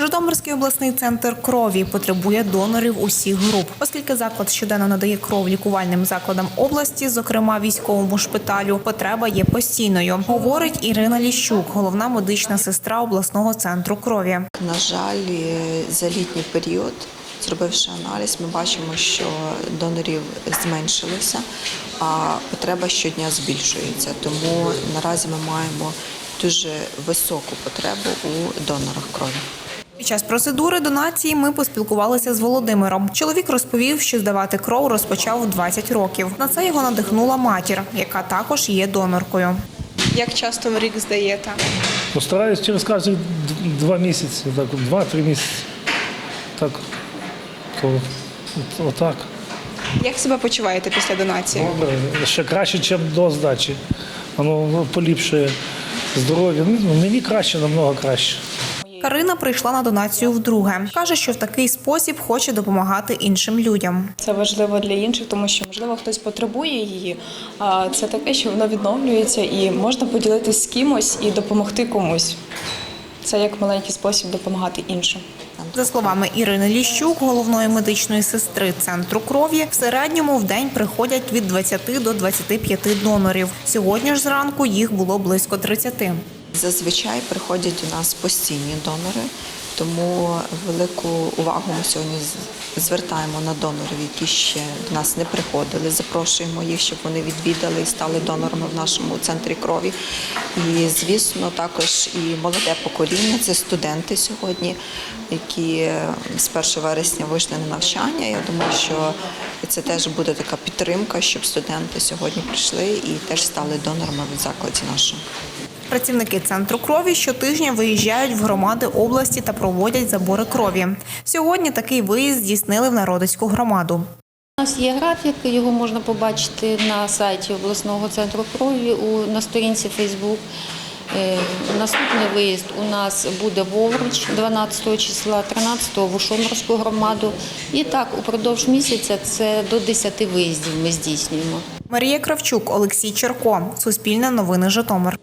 Житомирський обласний центр крові потребує донорів усіх груп, оскільки заклад щоденно надає кров лікувальним закладам області, зокрема військовому шпиталю. Потреба є постійною, говорить Ірина Ліщук, головна медична сестра обласного центру крові. На жаль, за літній період, зробивши аналіз, ми бачимо, що донорів зменшилося, а потреба щодня збільшується. Тому наразі ми маємо дуже високу потребу у донорах крові. Під час процедури донації ми поспілкувалися з Володимиром. Чоловік розповів, що здавати кров розпочав у 20 років. На це його надихнула матір, яка також є доноркою. Як часто в рік здаєте? Ну, стараюсь через кожні два місяці, так, два-три місяці. Так, то от, отак. Як себе почуваєте після донації? Добре, ще краще, ніж до здачі. Воно ну, поліпшує здоров'я. Ну, мені краще, намного краще. Карина прийшла на донацію вдруге. каже, що в такий спосіб хоче допомагати іншим людям. Це важливо для інших, тому що можливо хтось потребує її. А це таке, що воно відновлюється і можна поділитися з кимось і допомогти комусь. Це як маленький спосіб допомагати іншим. За словами Ірини Ліщук, головної медичної сестри центру крові, в середньому в день приходять від 20 до 25 донорів. Сьогодні ж зранку їх було близько 30. Зазвичай приходять у нас постійні донори, тому велику увагу ми сьогодні звертаємо на донорів, які ще до нас не приходили. Запрошуємо їх, щоб вони відвідали і стали донорами в нашому центрі крові. І, звісно, також і молоде покоління це студенти сьогодні, які з 1 вересня вийшли на навчання. Я думаю, що це теж буде така підтримка, щоб студенти сьогодні прийшли і теж стали донорами в закладі нашому. Працівники центру крові щотижня виїжджають в громади області та проводять забори крові. Сьогодні такий виїзд здійснили в народицьку громаду. У нас є графік, його можна побачити на сайті обласного центру крові на сторінці Фейсбук. Наступний виїзд у нас буде в Овруч 12 числа, 13-го в Ушомерську громаду. І так, упродовж місяця це до 10 виїздів ми здійснюємо. Марія Кравчук, Олексій Черко, Суспільне новини Житомир.